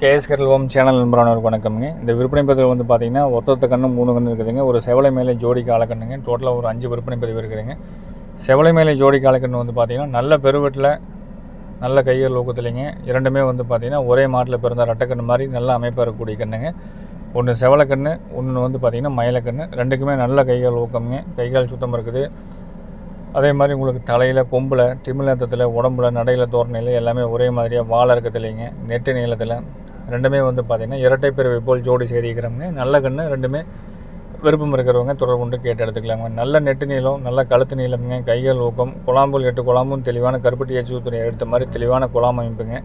KS கரல்வம் channel நண்பரானவருக்கு வணக்கம்ங்க. இந்த விற்பனை பதிவு வந்து பார்த்தீங்கன்னா ஒத்தொத்த கண்ணு மூணு கண்ணு இருக்குதுங்க. ஒரு செவலை மேலே ஜோடி காலக்கண்ணுங்க டோட்டலாக ஒரு அஞ்சு விற்பனை பதிவு இருக்குதுங்க. செவலை மேலே ஜோடி காலக்கண்ணு வந்து பார்த்தீங்கன்னா நல்ல பெருவெட்டில் நல்ல கையர் ஊக்கத்துலைங்க இரண்டுமே வந்து பார்த்தீங்கன்னா ஒரே மாட்டில் பிறந்த ரெட்டைக்கண்ணு மாதிரி நல்ல அமைப்பாக இருக்கக்கூடிய கண்ணுங்க. ஒன்று செவலக்கண்ணு ஒன்று வந்து பார்த்திங்கன்னா மயிலக்கண்ணு ரெண்டுக்குமே நல்ல கைகள் ஊக்கம்ங்க கைகால் சுத்தம் இருக்குது. அதே மாதிரி உங்களுக்கு தலையில் கொம்பில் திமிழத்தத்தில் உடம்புல நடையில் தோரணையில் எல்லாமே ஒரே மாதிரியாக வாழை இருக்கிறதுலைங்க நெட்டு நீளத்தில் ரெண்டுமே வந்து பார்த்திங்கன்னா இரட்டை பிறவை போல் ஜோடி சேரிக்கிறவங்க நல்ல கண்ணு ரெண்டுமே விருப்பம் இருக்கிறவங்க தொடர்பு கொண்டு கேட்டு எடுத்துக்கலாங்க. நல்ல நெட்டு நீளம் நல்ல கழுத்து நீளம்ங்க கைகள் ஊக்கம் குழாம்புல் எட்டு குழாம்பும் தெளிவான கருப்பட்டி எச்சு துணி எடுத்த மாதிரி தெளிவான குழாம் அமைப்புங்க.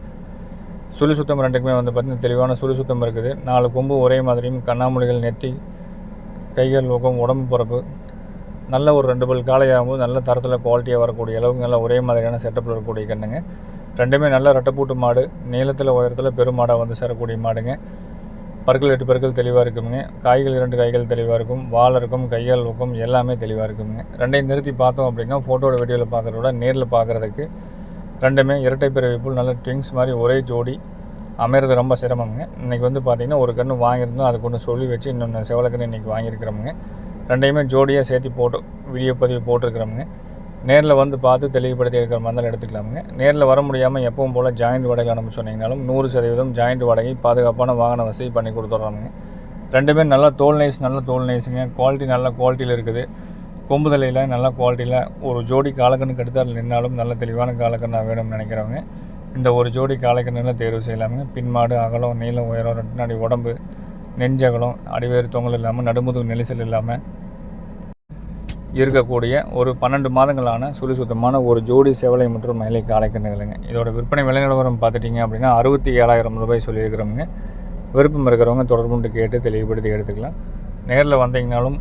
சுழி சுத்தம் ரெண்டுக்குமே வந்து பார்த்திங்கன்னா தெளிவான சுழி சுத்தம் இருக்குது. நாலு கொம்பு ஒரே மாதிரியும் கண்ணாமூலிகள் நெத்தி கைகள் ஊக்கம் உடம்பு பிறப்பு. நல்ல ஒரு ரெண்டு பல் காலையாகும்போது நல்ல தரத்தில் குவாலிட்டியாக வரக்கூடிய அளவுக்கு நல்லா ஒரே மாதிரியான செட்டப்பில் இருக்கக்கூடிய கண்ணுங்க. ரெண்டுமே நல்ல ரெட்டைப்பூட்டு மாடு. நீளத்தில் உயரத்தில் பெருமாடாக வந்து சேரக்கூடிய மாடுங்க. பற்கள் எட்டு பற்கள் தெளிவாக இருக்குங்க. காய்கள் இரண்டு காய்கள் தெளிவாக இருக்கும். வால் இருக்கும் கையால் இருக்கும் எல்லாமே தெளிவாக இருக்குங்க. ரெண்டையும் நிறுத்தி பார்த்தோம் அப்படின்னா ஃபோட்டோட வீடியோவில் பார்க்குறத விட நேரில் பார்க்குறதுக்கு ரெண்டுமே இரட்டை பிறவி போல் நல்ல ட்விங்ஸ் மாதிரி ஒரே ஜோடி. அமையிறது ரொம்ப சிரமங்க. இன்றைக்கி வந்து பார்த்திங்கன்னா ஒரு கன்று வாங்கியிருந்தோம். அதுக்கு ஒன்று சொல்லி வச்சு இன்னொன்று செவலக்கன்று இன்றைக்கி வாங்கியிருக்கிறோமுங்க. ரெண்டையுமே ஜோடியாக சேர்த்து போட்டு வீடியோ பதிவு போட்டிருக்கிறோமுங்க. நேரில் வந்து பார்த்து தெளிவுபடுத்தி இருக்கிற மாதிரி எடுத்துக்கலாமுங்க. நேரில் வர முடியாமல் எப்பவும் போல் ஜாயிண்ட் வாடகை அனுப்ப சொன்னீங்கனாலும் நூறு சதவீதம் ஜாயிண்ட் வாடகை பாதுகாப்பான வாகன வசதி பண்ணி கொடுத்துட்றாங்க ரெண்டுமே நல்லா தோல் நைஸ் நல்ல தோல் நைஸுங்க குவாலிட்டி நல்ல குவாலிட்டியில் இருக்குது. கொம்பு தலையில் நல்ல குவாலிட்டியில் ஒரு ஜோடி காலக்கண்ணுக்கு கெடுத்தால் நின்னாலும் நல்ல தெளிவான காலக்கண்ணாக வேணும்னு நினைக்கிறவங்க இந்த ஒரு ஜோடி காலக்கண்ணில் தேர்வு செய்யலாமுங்க. பின்மாடு அகலம் நீளம் உயரம் ரெண்டு நாடி உடம்பு நெஞ்சகலம் அடிவேறு தொங்கல் இல்லாமல் நடுமுதுகு நெரிசல் இல்லாமல் இருக்கக்கூடிய ஒரு பன்னெண்டு மாதங்களான சுழி சுத்தமான ஒரு ஜோடி செவலை மற்றும் மயிலை காலைக்கண்ணுகளுங்க இதோட விற்பனை விலை நிலவரம் பார்த்துட்டிங்க அப்படின்னா அறுபத்தி ஏழாயிரம் ரூபாய் சொல்லியிருக்கிறவங்க விருப்பம் இருக்கிறவங்க தொடர்புண்டு கேட்டு தெளிவுபடுத்தி எடுத்துக்கலாம். நேரில் வந்தீங்கனாலும்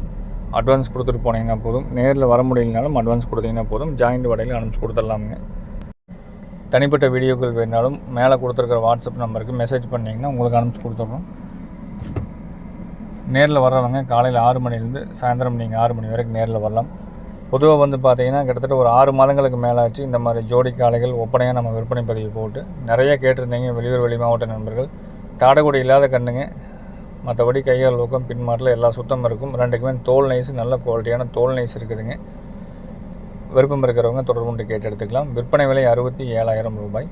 அட்வான்ஸ் கொடுத்துட்டு போனீங்கன்னா போதும். நேரில் வர முடியலனாலும் அட்வான்ஸ் கொடுத்தீங்கன்னா போதும். ஜாயிண்ட் வடையில் அனுப்பிச்சு கொடுத்துடலாமுங்க. தனிப்பட்ட வீடியோக்கள் வேணாலும் மேலே கொடுத்துருக்கிற வாட்ஸ்அப் நம்பருக்கு மெசேஜ் பண்ணிங்கன்னா உங்களுக்கு அனுப்பிச்சு கொடுத்துட்றோம். நேரில் வர்றவங்க காலையில் ஆறு மணிலேருந்து சாயந்தரம் நீங்கள் ஆறு மணி வரைக்கும் நேரில் வரலாம். பொதுவாக வந்து பார்த்தீங்கன்னா கிட்டத்தட்ட ஒரு ஆறு மாதங்களுக்கு மேலாச்சு இந்த மாதிரி ஜோடி காளைகள் ஒப்பனையாக நம்ம விற்பனை பதிவு போட்டு நிறைய கேட்டிருந்தீங்க வெளியூர் வெளி மாவட்ட நண்பர்கள். தாடகுடி இல்லாத கண்ணுங்க. மற்றபடி கையால் ஊக்கம் பின்மாட்டில் எல்லா சுத்தம் இருக்கும். ரெண்டுக்குமே தோல் நைஸ் நல்ல குவாலிட்டியான தோல் நைஸ் இருக்குதுங்க. விருப்பம் இருக்கிறவங்க தொடர்பு கொண்டு கேட்டு எடுத்துக்கலாம் விற்பனை விலை அறுபத்தி ஏழாயிரம் ரூபாய்.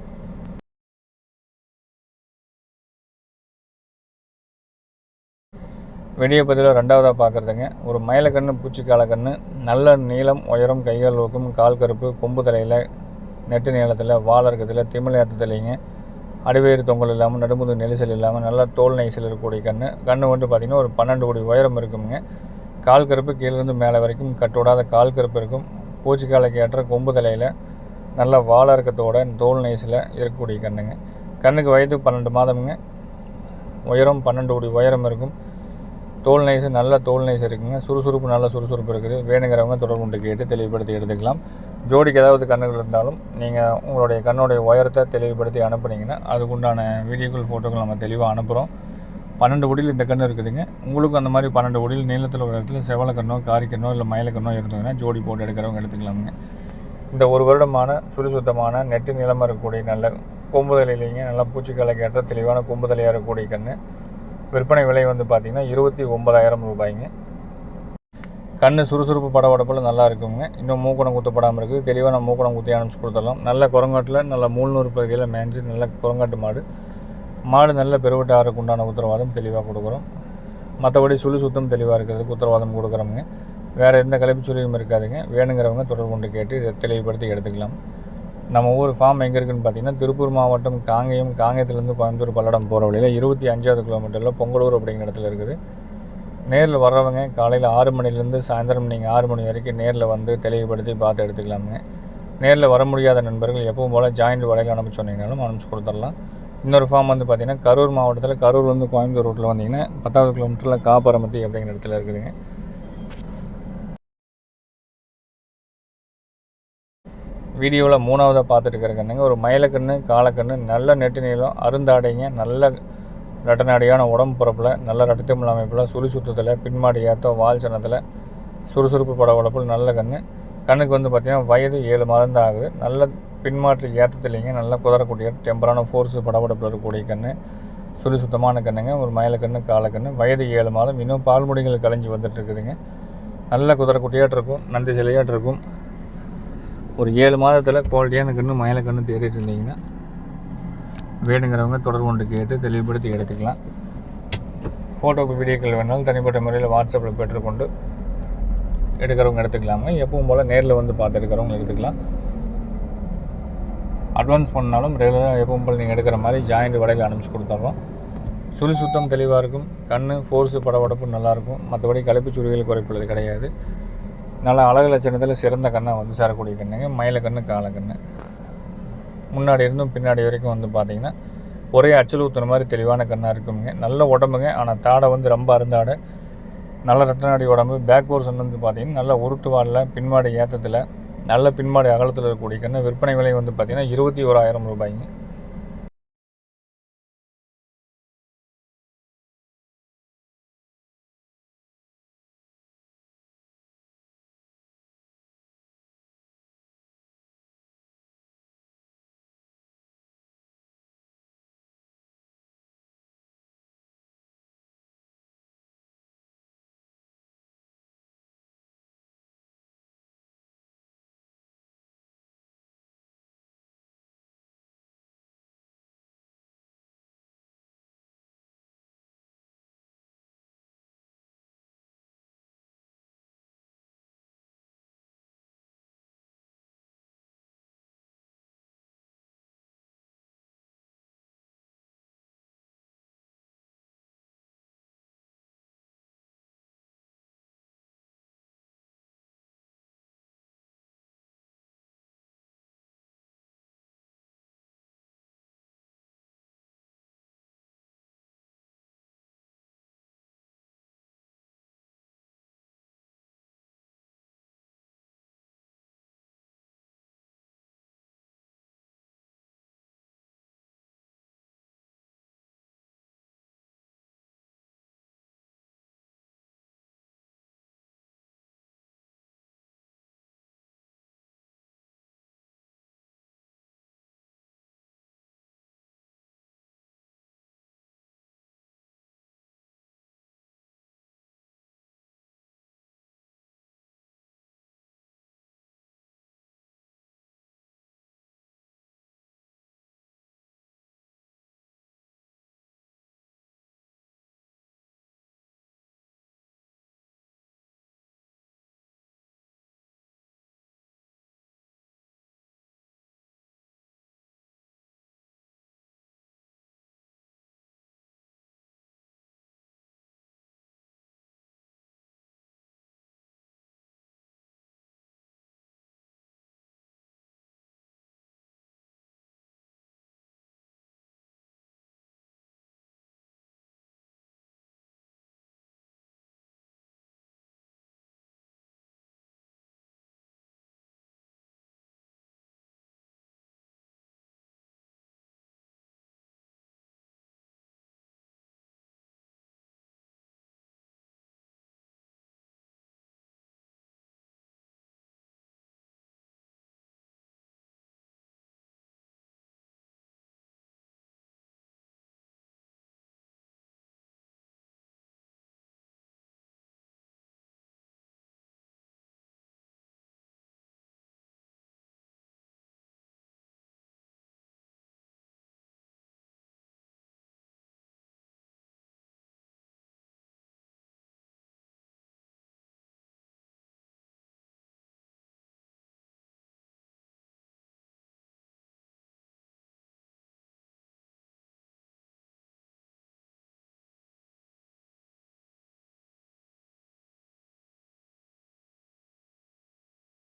வெடியை பதிவில் ரெண்டாவதாக பார்க்குறதுங்க. ஒரு மயிலக்கண்ணு பூச்சிக்காலக்கண்ணு நல்ல நீளம் உயரம் கைகள் ஊக்கம் கால் கருப்பு கொம்பு தலையில் நெட்டு நீளத்தில் வாழை இருக்கிறதுல திமிழ் ஏற்றத்துலைங்க. அடிவேறு தொங்கல் இல்லாமல் நடுமுது நெரிசல் இல்லாமல் நல்லா தோல் நெரிசல் இருக்கக்கூடிய கண்ணு. கண்ணு வந்து பார்த்திங்கன்னா ஒரு பன்னெண்டு கோடி உயரம் இருக்குங்க கால் கருப்பு கீழேருந்து மேலே வரைக்கும் கட்டுவிடாத கால் கருப்பு இருக்கும். பூச்சிக்காலைக்கு ஏற்ற கொம்பு தலையில் நல்ல வாழை இருக்கத்தோட தோல் நெய்ஸில் இருக்கக்கூடிய கண்ணுங்க. கண்ணுக்கு வயது பன்னெண்டு மாதமுங்க. உயரம் பன்னெண்டு கோடி உயரம் இருக்கும். தோல் நைஸ் நல்ல தோல் நைஸ் இருக்குங்க. சுறுசுறுப்பு நல்ல சுறுசுறுப்பு இருக்குது. வேணுங்கிறவங்க தொடர்பு கொண்டு கேட்டு தெளிவுபடுத்தி எடுத்துக்கலாம். ஜோடிக்கு ஏதாவது கண்ணுகள் இருந்தாலும் நீங்கள் உங்களுடைய கண்ணுடைய உயரத்தை தெளிவுபடுத்தி அனுப்புனீங்கன்னா அதுக்குண்டான வீடியோக்கள் ஃபோட்டோக்கள் நம்ம தெளிவாக அனுப்புகிறோம் பன்னெண்டு ஒடியில் இந்த கண்ணு இருக்குதுங்க. உங்களுக்கும் அந்த மாதிரி பன்னெண்டு ஒடியில் நீளத்தில் உயரத்தில் செவலை கண்ணோ காரிக்கண்ணோ இல்லை மயில இருந்ததுன்னா ஜோடி போட்டு எடுக்கிறவங்க எடுத்துக்கலாமுங்க. இந்த ஒரு வருடமான சுறுசுத்தமான நெட்டு நிலமாக இருக்கக்கூடிய நல்ல கொம்புதலையிலேங்க நல்லா பூச்சிக்கலைக்கு ஏற்ற தெளிவான கொம்புதலையாக இருக்கக்கூடிய கண்ணு. விற்பனை விலை வந்து பார்த்திங்கன்னா இருபத்தி ஒன்பதாயிரம் ரூபாய்ங்க. கண் சுறுசுறுப்பு படபடப்பில் நல்லா இருக்குங்க. இன்னும் மூக்கணம் குத்தப்படாமல் இருக்குது தெளிவாக நம்ம மூக்குணம் குத்தி அனுப்பிச்சு கொடுத்துடலாம். நல்ல குரங்காட்டில் நல்ல முள்நூறு பகுதியில் மேய்ஞ்சி நல்ல குரங்காட்டு மாடு. மாடு நல்ல பெருவட்ட ஆறுக்கு உண்டான உத்தரவாதம் தெளிவாக கொடுக்குறோம். மற்றபடி சுழி சுத்தம் தெளிவாக இருக்கிறதுக்கு உத்தரவாதம் கொடுக்குறோமுங்க. வேறு எந்த கலைப்பு சுழியும் இருக்காதுங்க. வேணுங்கிறவங்க தொடர்பு கொண்டு கேட்டு தெளிவுபடுத்தி எடுத்துக்கலாம். நம்ம ஊர் ஃபார்ம் எங்கே இருக்குதுன்னு பார்த்தீங்கன்னா திருப்பூர் மாவட்டம் காங்கேயம் காங்கேயத்துலேருந்து கோயம்புத்தூர் பல்லடம் போகிற வழியில் இருபத்தி அஞ்சாவது கிலோமீட்டரில் பொங்கலூர் அப்படிங்கிற இடத்துல இருக்குது. நேரில் வர்றவங்க காலையில் ஆறு மணிலேருந்து சாயந்தரம் நீங்கள் ஆறு மணி வரைக்கும் நேரில் வந்து தெளிவுபடுத்தி பார்த்து எடுத்துக்கலாமுங்க. நேரில் வர முடியாத நண்பர்கள் எப்பவும் போல் ஜாயிண்ட் வலையில் அனுப்பிச்சு சொன்னீங்கனாலும் அனுப்பிச்சு கொடுத்துடலாம். இன்னொரு ஃபார்ம் வந்து பார்த்திங்கன்னா கரூர் மாவட்டத்தில் கரூர் வந்து கோயம்புத்தூர் ரோட்டில் வந்தீங்கன்னா பத்தாவது கிலோமீட்டரில் காப்பரமத்தி அப்படிங்கிற இடத்துல இருக்குதுங்க. வீடியோவில் மூணாவதாக பார்த்துட்டு கண்ணுங்க ஒரு மயிலக்கண்ணு காலக்கண்ணு நல்ல நெட்டு நீளம் அருந்தாடைங்க நல்ல ரட்டநாடியான உடம்பு பிறப்பில் நல்ல ரெட்டத்திமிழ் அமைப்பில் சுழி சுத்தத்தில் பின்மாடி ஏற்ற வால் சனத்தில் சுறுசுறுப்பு படபடப்பில் நல்ல கண்ணு. கண்ணுக்கு வந்து பார்த்திங்கன்னா வயது ஏழு மாதம் தான் ஆகுது நல்ல பின்மாற்றி ஏற்றத்துலேங்க நல்ல குதறக்கூடிய டெம்பரான ஃபோர்ஸு படபடப்பில் இருக்கக்கூடிய கண்ணு. சுழி சுத்தமான கண்ணுங்க. ஒரு மயிலக்கண்ணு காலக்கண்ணு வயது ஏழு மாதம். இன்னும் பால்முடிகள் கலைஞ்சி வந்துட்டு இருக்குதுங்க நல்ல குதிரை குட்டியாட்டு இருக்கும் நந்தி சிலையாட்டு இருக்கும் ஒரு ஏழு மாதத்தில் குவாலிட்டியான கன்று மயிலக்கண்ணு தேடிட்டு இருந்தீங்கன்னா வேணுங்கிறவங்க தொடர்பு கொண்டு கேட்டு தெளிவுபடுத்தி எடுத்துக்கலாம். ஃபோட்டோக்கு வீடியோக்கள் வேணாலும் தனிப்பட்ட முறையில் வாட்ஸ்அப்பில் பெற்றுக்கொண்டு எடுக்கிறவங்க எடுத்துக்கலாங்க. எப்பவும் போல் நேரில் வந்து பார்த்து எடுக்கிறவங்க எடுத்துக்கலாம். அட்வான்ஸ் பண்ணாலும் ரெகுலராக எப்பவும் போல் நீங்கள் எடுக்கிற மாதிரி ஜாயிண்ட் வடையில் அனுப்பிச்சு கொடுத்துட்றோம் சுழி சுத்தம் தெளிவாக இருக்கும். கண் ஃபோர்ஸு படபடப்பு நல்லாயிருக்கும் மற்றபடி கழிப்பு சுருவிகள் குறைப்புள்ளது கிடையாது. நல்லா அழகு லட்சணத்தில் சிறந்த கண்ணாக வந்து சேரக்கூடிய கண்ணுங்க. மயில கண்ணு கால கண்ணு. முன்னாடி இருந்தும் பின்னாடி வரைக்கும் வந்து பார்த்தீங்கன்னா ஒரே அச்சல் ஊற்றுன மாதிரி தெளிவான கண்ணாக இருக்குங்க. நல்ல உடம்புங்க. ஆனால் தாடை வந்து ரொம்ப அருந்தாடை. நல்ல ரெட்டநாடி உடம்பு. பேக் போர்ஷன் வந்து பார்த்திங்கன்னா நல்ல உருட்டு வாலில் பின்மாடி ஏற்றத்தில் நல்ல பின்மாடி அகலத்தில் இருக்கக்கூடிய கண்ணு. விற்பனை விலை வந்து பார்த்தீங்கன்னா இருபத்தி ஓராயிரம் ரூபாய்ங்க.